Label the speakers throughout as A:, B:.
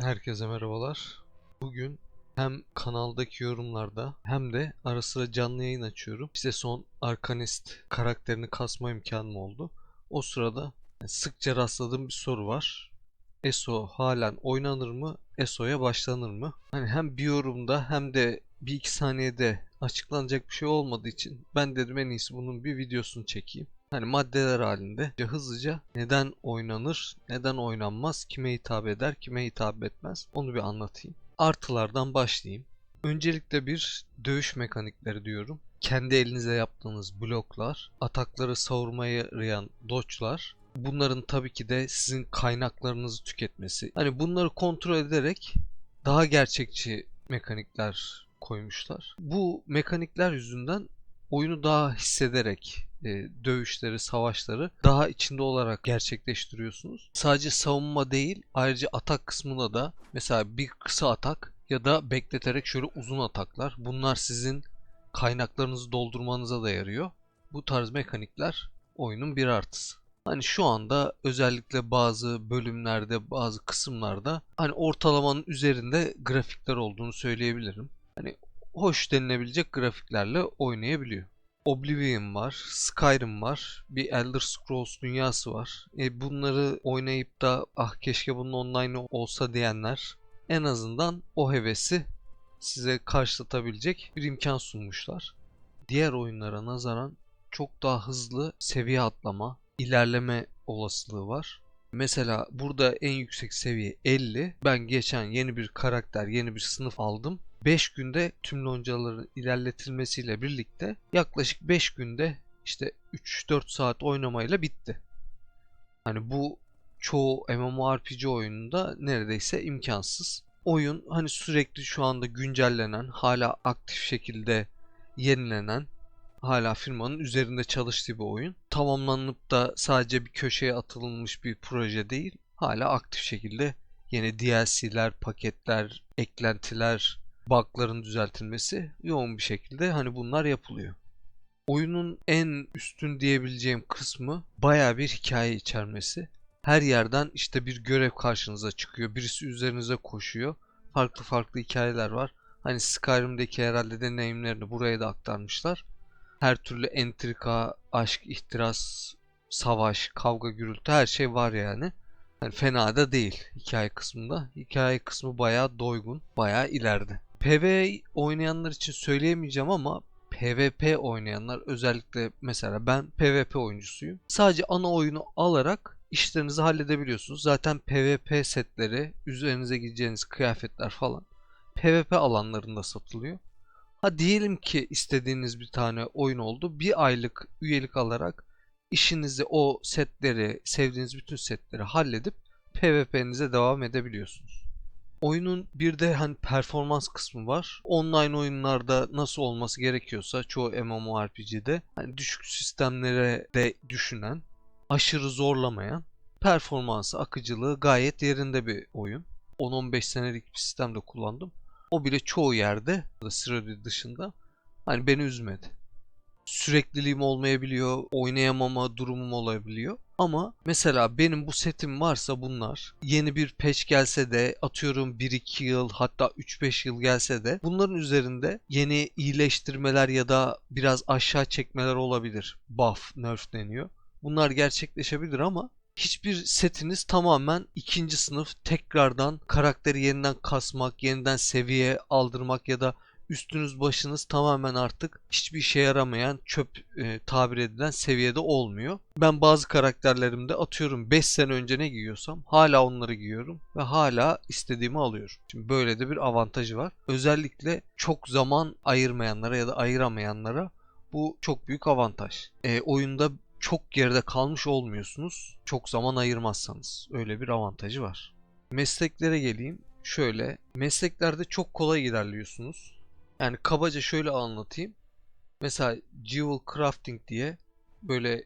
A: Herkese merhabalar. Bugün hem kanaldaki yorumlarda hem de ara sıra canlı yayın açıyorum. İşte son Arkanist karakterini kasma imkanım oldu. O sırada sıkça rastladığım bir soru var. ESO halen oynanır mı? ESO'ya başlanır mı? Hani hem bir yorumda hem de bir iki saniyede açıklanacak bir şey olmadığı için ben dedim en iyisi bunun bir videosunu çekeyim. Hani maddeler halinde hızlıca neden oynanır, neden oynanmaz, kime hitap eder, kime hitap etmez onu bir anlatayım. Artılardan başlayayım. Öncelikle bir dövüş mekanikleri diyorum. Kendi elinize yaptığınız bloklar, atakları savurmaya yarayan dodge'lar, bunların tabii ki de sizin kaynaklarınızı tüketmesi. Hani bunları kontrol ederek daha gerçekçi mekanikler koymuşlar. Bu mekanikler yüzünden oyunu daha hissederek e, dövüşleri, savaşları daha içinde olarak gerçekleştiriyorsunuz. Sadece savunma değil, ayrıca atak kısmında da mesela bir kısa atak ya da bekleterek şöyle uzun ataklar. Bunlar sizin kaynaklarınızı doldurmanıza da yarıyor. Bu tarz mekanikler oyunun bir artısı. Hani şu anda özellikle bazı bölümlerde, bazı kısımlarda hani ortalamanın üzerinde grafikler olduğunu söyleyebilirim. Hani hoş denilebilecek grafiklerle oynayabiliyor. Oblivion var, Skyrim var, bir Elder Scrolls dünyası var. E bunları oynayıp da ah keşke bunun online olsa diyenler en azından o hevesi size karşılatabilecek bir imkan sunmuşlar. Diğer oyunlara nazaran çok daha hızlı seviye atlama, ilerleme olasılığı var. Mesela burada en yüksek seviye 50. Ben geçen yeni bir karakter, yeni bir sınıf aldım. 5 günde tüm loncaların ilerletilmesiyle birlikte yaklaşık 5 günde işte 3-4 saat oynamayla bitti. Hani bu çoğu MMORPG oyununda neredeyse imkansız. Oyun hani sürekli şu anda güncellenen, hala aktif şekilde yenilenen, hala firmanın üzerinde çalıştığı bir oyun. Tamamlanıp da sadece bir köşeye atılmış bir proje değil, hala aktif şekilde yeni DLC'ler, paketler, eklentiler, bug'ların düzeltilmesi yoğun bir şekilde hani bunlar yapılıyor. Oyunun en üstün diyebileceğim kısmı baya bir hikaye içermesi. Her yerden işte bir görev karşınıza çıkıyor. Birisi üzerinize koşuyor. Farklı farklı hikayeler var. Hani Skyrim'deki herhalde deneyimlerini buraya da aktarmışlar. Her türlü entrika, aşk, ihtiras, savaş, kavga, gürültü her şey var yani. yani fena da değil hikaye kısmında. Hikaye kısmı bayağı doygun, bayağı ileride. PvE oynayanlar için söyleyemeyeceğim ama PvP oynayanlar özellikle mesela ben PvP oyuncusuyum. Sadece ana oyunu alarak işlerinizi halledebiliyorsunuz. Zaten PvP setleri, üzerinize giyeceğiniz kıyafetler falan PvP alanlarında satılıyor. Ha diyelim ki istediğiniz bir tane oyun oldu. Bir aylık üyelik alarak işinizi o setleri, sevdiğiniz bütün setleri halledip PvP'nize devam edebiliyorsunuz. Oyunun bir de hani performans kısmı var. Online oyunlarda nasıl olması gerekiyorsa çoğu MMORPG'de hani düşük sistemlere de düşünen, aşırı zorlamayan, performansı, akıcılığı gayet yerinde bir oyun. 10-15 senelik bir sistemde kullandım. O bile çoğu yerde, Sırada dışında hani beni üzmedi sürekliliğim olmayabiliyor, oynayamama durumum olabiliyor. Ama mesela benim bu setim varsa bunlar yeni bir patch gelse de atıyorum 1-2 yıl hatta 3-5 yıl gelse de bunların üzerinde yeni iyileştirmeler ya da biraz aşağı çekmeler olabilir. Buff, nerf deniyor. Bunlar gerçekleşebilir ama hiçbir setiniz tamamen ikinci sınıf tekrardan karakteri yeniden kasmak, yeniden seviye aldırmak ya da üstünüz başınız tamamen artık hiçbir işe yaramayan çöp e, tabir edilen seviyede olmuyor. Ben bazı karakterlerimde atıyorum 5 sene önce ne giyiyorsam hala onları giyiyorum ve hala istediğimi alıyorum. Şimdi böyle de bir avantajı var. Özellikle çok zaman ayırmayanlara ya da ayıramayanlara bu çok büyük avantaj. E, oyunda çok geride kalmış olmuyorsunuz. Çok zaman ayırmazsanız. Öyle bir avantajı var. Mesleklere geleyim. Şöyle, mesleklerde çok kolay ilerliyorsunuz. Yani kabaca şöyle anlatayım. Mesela Jewel Crafting diye böyle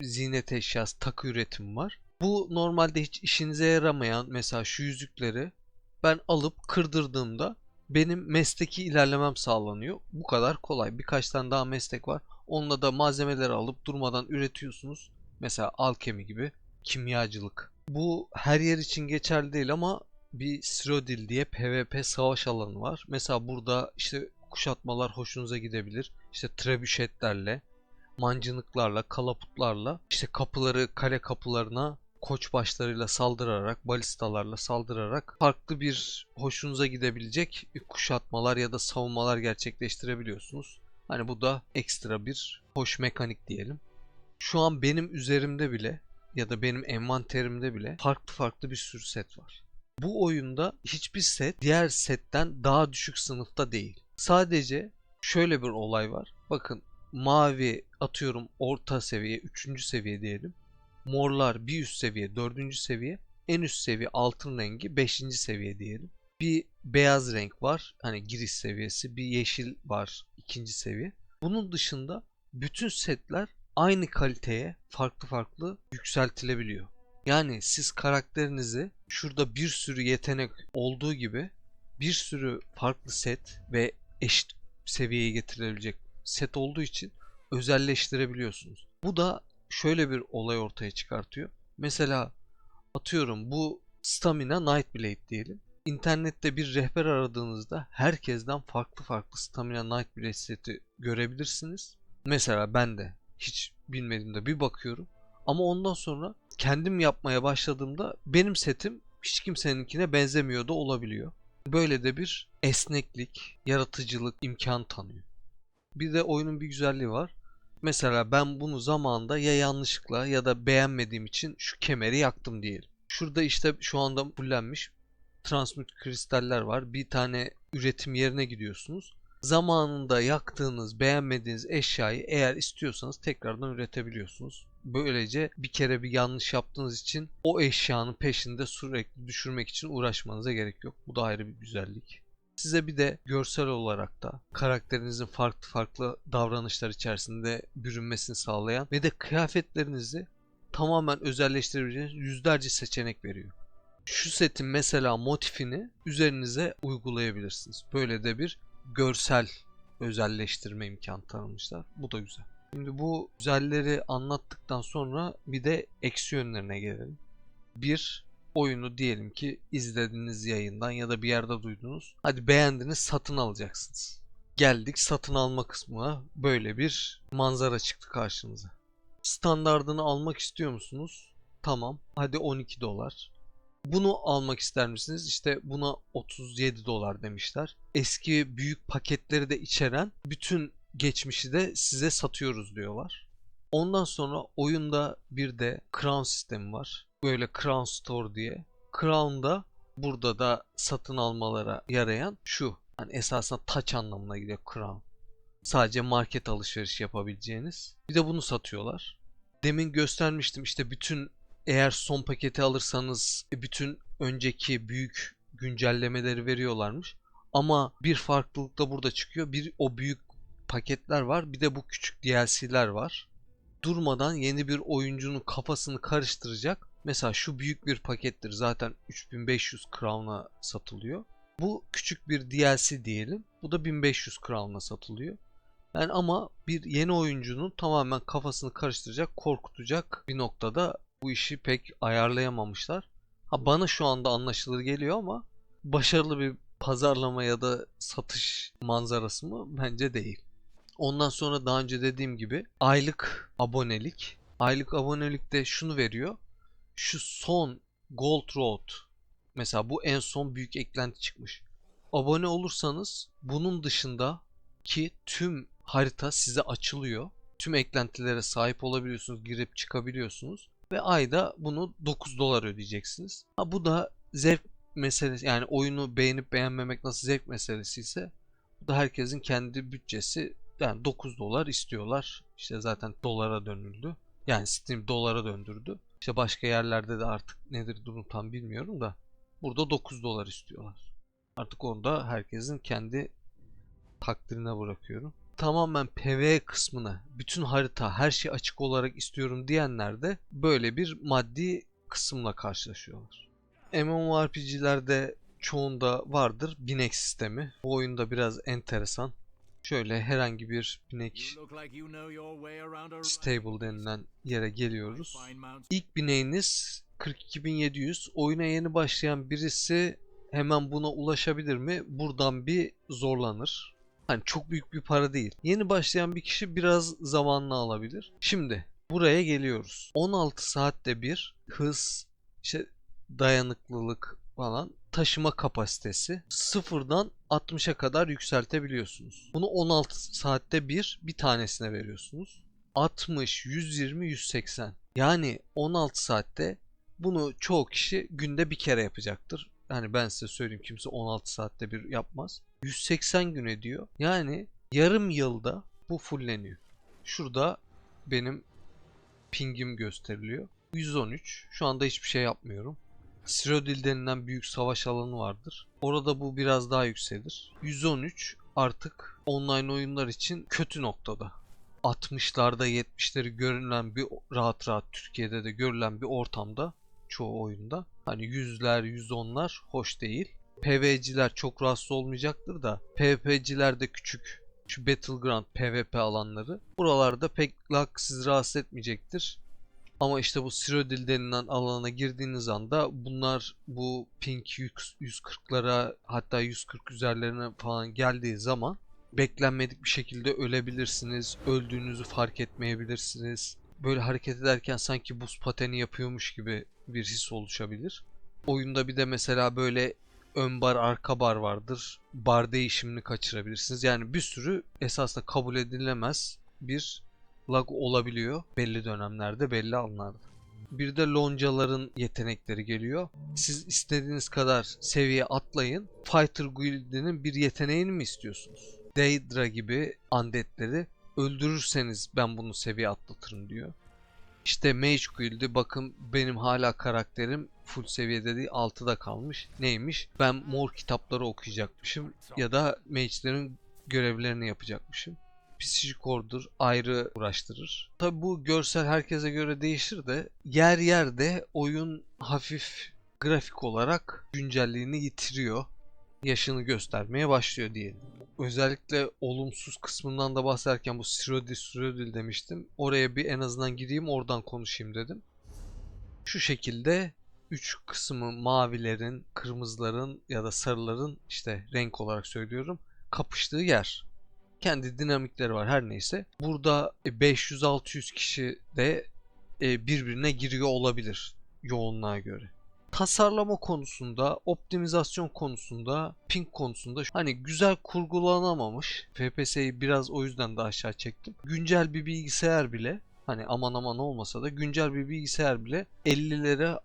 A: zinet eşyası, takı üretimi var. Bu normalde hiç işinize yaramayan mesela şu yüzükleri ben alıp kırdırdığımda benim mesleki ilerlemem sağlanıyor. Bu kadar kolay. Birkaç tane daha meslek var. Onunla da malzemeleri alıp durmadan üretiyorsunuz. Mesela alkemi gibi kimyacılık. Bu her yer için geçerli değil ama bir Cyrodiil diye PvP savaş alanı var. Mesela burada işte kuşatmalar hoşunuza gidebilir. İşte trebüşetlerle, mancınıklarla, kalaputlarla işte kapıları kale kapılarına koç başlarıyla saldırarak, balistalarla saldırarak farklı bir hoşunuza gidebilecek kuşatmalar ya da savunmalar gerçekleştirebiliyorsunuz. Hani bu da ekstra bir hoş mekanik diyelim. Şu an benim üzerimde bile ya da benim envanterimde bile farklı farklı bir sürü set var. Bu oyunda hiçbir set diğer setten daha düşük sınıfta değil. Sadece şöyle bir olay var. Bakın mavi atıyorum orta seviye, 3. seviye diyelim. Morlar bir üst seviye, 4. seviye. En üst seviye altın rengi 5. seviye diyelim. Bir beyaz renk var. Hani giriş seviyesi. Bir yeşil var. ikinci seviye. Bunun dışında bütün setler aynı kaliteye farklı farklı yükseltilebiliyor. Yani siz karakterinizi şurada bir sürü yetenek olduğu gibi bir sürü farklı set ve eşit seviyeye getirilebilecek set olduğu için özelleştirebiliyorsunuz. Bu da şöyle bir olay ortaya çıkartıyor. Mesela atıyorum bu Stamina Nightblade diyelim. İnternette bir rehber aradığınızda herkesten farklı farklı Stamina Nightblade seti görebilirsiniz. Mesela ben de hiç bilmediğimde bir bakıyorum. Ama ondan sonra kendim yapmaya başladığımda benim setim hiç kimseninkine benzemiyor da olabiliyor. Böyle de bir esneklik, yaratıcılık imkan tanıyor. Bir de oyunun bir güzelliği var. Mesela ben bunu zamanında ya yanlışlıkla ya da beğenmediğim için şu kemeri yaktım diyelim. Şurada işte şu anda fullenmiş transmut kristaller var. Bir tane üretim yerine gidiyorsunuz. Zamanında yaktığınız, beğenmediğiniz eşyayı eğer istiyorsanız tekrardan üretebiliyorsunuz. Böylece bir kere bir yanlış yaptığınız için o eşyanın peşinde sürekli düşürmek için uğraşmanıza gerek yok. Bu da ayrı bir güzellik. Size bir de görsel olarak da karakterinizin farklı farklı davranışlar içerisinde bürünmesini sağlayan ve de kıyafetlerinizi tamamen özelleştirebileceğiniz yüzlerce seçenek veriyor. Şu setin mesela motifini üzerinize uygulayabilirsiniz. Böyle de bir görsel özelleştirme imkanı tanımışlar. Bu da güzel. Şimdi bu güzelleri anlattıktan sonra bir de eksi yönlerine gelelim. Bir, oyunu diyelim ki izlediğiniz yayından ya da bir yerde duydunuz. Hadi beğendiniz satın alacaksınız. Geldik satın alma kısmına. Böyle bir manzara çıktı karşınıza. Standardını almak istiyor musunuz? Tamam. Hadi 12 dolar. Bunu almak ister misiniz? İşte buna 37 dolar demişler. Eski büyük paketleri de içeren bütün geçmişi de size satıyoruz diyorlar. Ondan sonra oyunda bir de Crown sistemi var. Böyle Crown Store diye. Crown'da burada da satın almalara yarayan şu. Hani esasında taç anlamına geliyor Crown. Sadece market alışveriş yapabileceğiniz. Bir de bunu satıyorlar. Demin göstermiştim işte bütün eğer son paketi alırsanız e, bütün önceki büyük güncellemeleri veriyorlarmış. Ama bir farklılık da burada çıkıyor. Bir o büyük paketler var. Bir de bu küçük DLC'ler var. Durmadan yeni bir oyuncunun kafasını karıştıracak. Mesela şu büyük bir pakettir. Zaten 3500 crown'a satılıyor. Bu küçük bir DLC diyelim. Bu da 1500 crown'a satılıyor. Yani ama bir yeni oyuncunun tamamen kafasını karıştıracak, korkutacak bir noktada bu işi pek ayarlayamamışlar. Ha bana şu anda anlaşılır geliyor ama başarılı bir pazarlama ya da satış manzarası mı? Bence değil. Ondan sonra daha önce dediğim gibi aylık abonelik. Aylık abonelikte şunu veriyor. Şu son Gold Road mesela bu en son büyük eklenti çıkmış. Abone olursanız bunun dışında ki tüm harita size açılıyor. Tüm eklentilere sahip olabiliyorsunuz, girip çıkabiliyorsunuz ve ayda bunu 9 dolar ödeyeceksiniz. Ha bu da zevk meselesi yani oyunu beğenip beğenmemek nasıl zevk meselesi ise bu da herkesin kendi bütçesi yani 9 dolar istiyorlar. İşte zaten dolara dönüldü. Yani Steam dolara döndürdü. İşte başka yerlerde de artık nedir durum tam bilmiyorum da burada 9 dolar istiyorlar. Artık onda herkesin kendi takdirine bırakıyorum. Tamamen PvE kısmına bütün harita her şey açık olarak istiyorum diyenler de böyle bir maddi kısımla karşılaşıyorlar. MMORPG'lerde çoğunda vardır binek sistemi. Bu oyunda biraz enteresan. Şöyle herhangi bir binek stable denilen yere geliyoruz. İlk bineğiniz 42.700. Oyuna yeni başlayan birisi hemen buna ulaşabilir mi? Buradan bir zorlanır. Hani çok büyük bir para değil. Yeni başlayan bir kişi biraz zamanını alabilir. Şimdi buraya geliyoruz. 16 saatte bir hız, işte dayanıklılık falan taşıma kapasitesi sıfırdan 60'a kadar yükseltebiliyorsunuz. Bunu 16 saatte bir bir tanesine veriyorsunuz. 60, 120, 180. Yani 16 saatte bunu çoğu kişi günde bir kere yapacaktır. Yani ben size söyleyeyim kimse 16 saatte bir yapmaz. 180 gün ediyor. Yani yarım yılda bu fulleniyor. Şurada benim pingim gösteriliyor. 113. Şu anda hiçbir şey yapmıyorum. Sirodil denilen büyük savaş alanı vardır. Orada bu biraz daha yükselir. 113 artık online oyunlar için kötü noktada. 60'larda 70'leri görülen bir rahat rahat Türkiye'de de görülen bir ortamda çoğu oyunda. Hani yüzler, yüz onlar hoş değil. PvC'ler çok rahatsız olmayacaktır da PvP'ciler de küçük şu Battleground PvP alanları buralarda pek lag sizi rahatsız etmeyecektir. Ama işte bu Cyrodiil denilen alana girdiğiniz anda bunlar bu ping 140'lara hatta 140 üzerlerine falan geldiği zaman beklenmedik bir şekilde ölebilirsiniz. Öldüğünüzü fark etmeyebilirsiniz. Böyle hareket ederken sanki buz pateni yapıyormuş gibi bir his oluşabilir. Oyunda bir de mesela böyle ön bar arka bar vardır. Bar değişimini kaçırabilirsiniz. Yani bir sürü esasında kabul edilemez bir lag olabiliyor belli dönemlerde belli anlarda. Bir de loncaların yetenekleri geliyor. Siz istediğiniz kadar seviye atlayın. Fighter Guild'inin bir yeteneğini mi istiyorsunuz? Daedra gibi undeadleri öldürürseniz ben bunu seviye atlatırım diyor. İşte Mage Guild'i bakın benim hala karakterim full seviyede değil 6'da kalmış. Neymiş? Ben mor kitapları okuyacakmışım ya da mage'lerin görevlerini yapacakmışım. Psikolojik order ayrı uğraştırır. Tabi bu görsel herkese göre değişir de yer yerde oyun hafif grafik olarak güncelliğini yitiriyor. Yaşını göstermeye başlıyor diyelim. Özellikle olumsuz kısmından da bahsederken bu Cyrodiil Cyrodiil demiştim. Oraya bir en azından gireyim oradan konuşayım dedim. Şu şekilde 3 kısmı mavilerin, kırmızıların ya da sarıların işte renk olarak söylüyorum kapıştığı yer kendi dinamikleri var her neyse. Burada 500-600 kişi de e, birbirine giriyor olabilir yoğunluğa göre. Tasarlama konusunda, optimizasyon konusunda, ping konusunda hani güzel kurgulanamamış. FPS'yi biraz o yüzden de aşağı çektim. Güncel bir bilgisayar bile hani aman aman olmasa da güncel bir bilgisayar bile 50'lere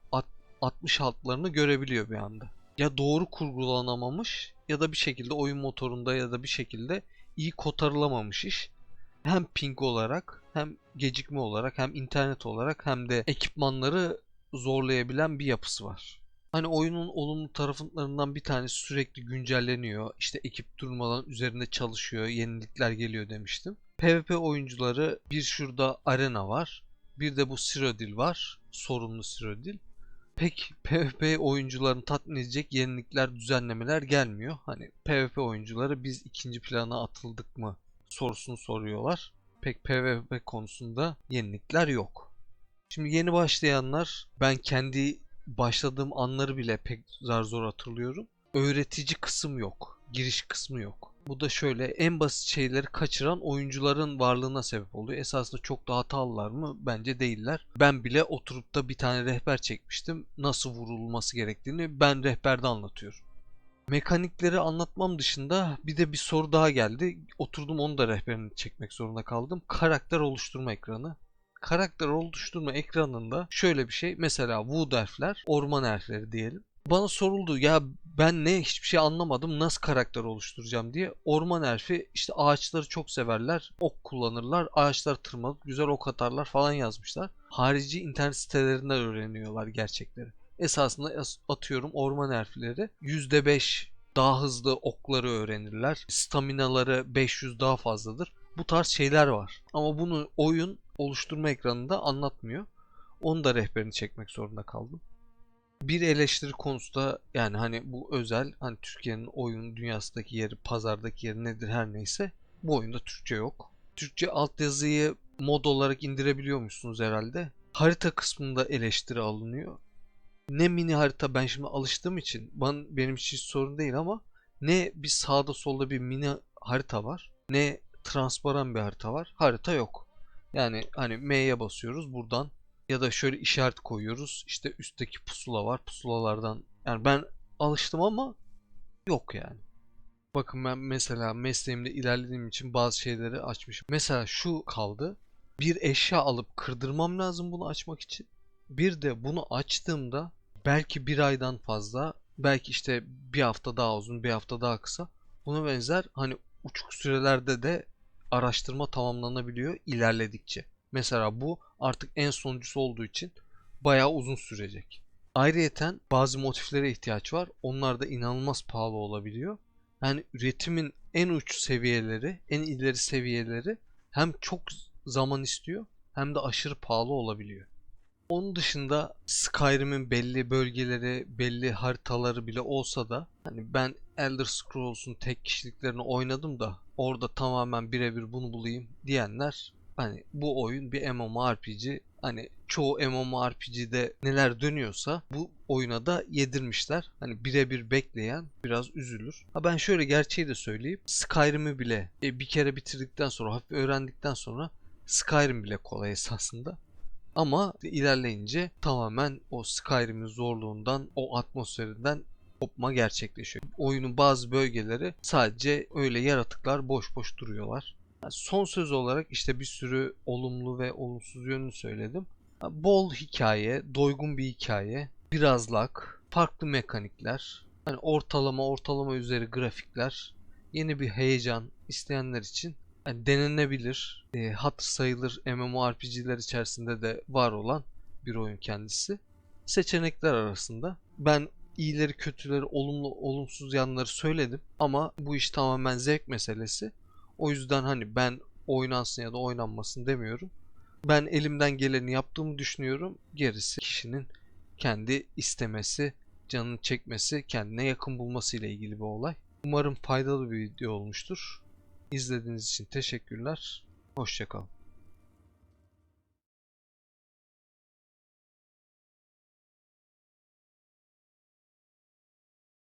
A: 60 altlarını görebiliyor bir anda. Ya doğru kurgulanamamış ya da bir şekilde oyun motorunda ya da bir şekilde iyi kotarılamamış iş. Hem ping olarak hem gecikme olarak hem internet olarak hem de ekipmanları zorlayabilen bir yapısı var. Hani oyunun olumlu taraflarından bir tanesi sürekli güncelleniyor. İşte ekip durmadan üzerinde çalışıyor, yenilikler geliyor demiştim. PvP oyuncuları bir şurada arena var. Bir de bu Cyrodiil var. Sorunlu Cyrodiil. Pek PvP oyuncularını tatmin edecek yenilikler, düzenlemeler gelmiyor. Hani PvP oyuncuları biz ikinci plana atıldık mı sorusunu soruyorlar. Pek PvP konusunda yenilikler yok. Şimdi yeni başlayanlar ben kendi başladığım anları bile pek zar zor hatırlıyorum. Öğretici kısım yok. Giriş kısmı yok. Bu da şöyle en basit şeyleri kaçıran oyuncuların varlığına sebep oluyor. Esasında çok da hatalılar mı? Bence değiller. Ben bile oturup da bir tane rehber çekmiştim. Nasıl vurulması gerektiğini ben rehberde anlatıyorum. Mekanikleri anlatmam dışında bir de bir soru daha geldi. Oturdum onu da rehberini çekmek zorunda kaldım. Karakter oluşturma ekranı karakter oluşturma ekranında şöyle bir şey. Mesela wood elfler, orman elfleri diyelim. Bana soruldu ya ben ne hiçbir şey anlamadım nasıl karakter oluşturacağım diye. Orman elfi işte ağaçları çok severler. Ok kullanırlar. Ağaçlar tırmanıp güzel ok atarlar falan yazmışlar. Harici internet sitelerinden öğreniyorlar gerçekleri. Esasında atıyorum orman elfleri %5 daha hızlı okları öğrenirler. Staminaları 500 daha fazladır. Bu tarz şeyler var. Ama bunu oyun oluşturma ekranında anlatmıyor. Onu da rehberini çekmek zorunda kaldım. Bir eleştiri konusu da yani hani bu özel hani Türkiye'nin oyun dünyasındaki yeri, pazardaki yeri nedir her neyse bu oyunda Türkçe yok. Türkçe altyazıyı mod olarak indirebiliyormuşsunuz herhalde. Harita kısmında eleştiri alınıyor. ne mini harita ben şimdi alıştığım için ben, benim için hiç sorun değil ama ne bir sağda solda bir mini harita var ne transparan bir harita var. Harita yok. Yani hani M'ye basıyoruz buradan ya da şöyle işaret koyuyoruz. İşte üstteki pusula var. Pusulalardan yani ben alıştım ama yok yani. Bakın ben mesela mesleğimde ilerlediğim için bazı şeyleri açmışım. Mesela şu kaldı. Bir eşya alıp kırdırmam lazım bunu açmak için. Bir de bunu açtığımda belki bir aydan fazla, belki işte bir hafta daha uzun, bir hafta daha kısa. Buna benzer hani uçuk sürelerde de araştırma tamamlanabiliyor ilerledikçe. Mesela bu artık en sonuncusu olduğu için bayağı uzun sürecek. Ayrıyeten bazı motiflere ihtiyaç var. Onlar da inanılmaz pahalı olabiliyor. Yani üretimin en uç seviyeleri, en ileri seviyeleri hem çok zaman istiyor hem de aşırı pahalı olabiliyor. Onun dışında Skyrim'in belli bölgeleri, belli haritaları bile olsa da hani ben Elder Scrolls'un tek kişiliklerini oynadım da orada tamamen birebir bunu bulayım diyenler hani bu oyun bir MMORPG hani çoğu MMORPG'de neler dönüyorsa bu oyuna da yedirmişler. Hani birebir bekleyen biraz üzülür. Ha ben şöyle gerçeği de söyleyeyim. Skyrim'i bile e, bir kere bitirdikten sonra hafif öğrendikten sonra Skyrim bile kolay esasında. Ama ilerleyince tamamen o Skyrim'in zorluğundan, o atmosferinden kopma gerçekleşiyor. Oyunun bazı bölgeleri sadece öyle yaratıklar boş boş duruyorlar. Son söz olarak işte bir sürü olumlu ve olumsuz yönünü söyledim. Bol hikaye, doygun bir hikaye, biraz lag, farklı mekanikler, hani ortalama ortalama üzeri grafikler, yeni bir heyecan isteyenler için yani denenebilir, e, hatır sayılır MMORPG'ler içerisinde de var olan bir oyun kendisi. Seçenekler arasında ben iyileri kötüleri olumlu olumsuz yanları söyledim ama bu iş tamamen zevk meselesi. O yüzden hani ben oynansın ya da oynanmasın demiyorum. Ben elimden geleni yaptığımı düşünüyorum. Gerisi kişinin kendi istemesi, canını çekmesi, kendine yakın bulması ile ilgili bir olay. Umarım faydalı bir video olmuştur. İzlediğiniz için teşekkürler. Hoşçakalın.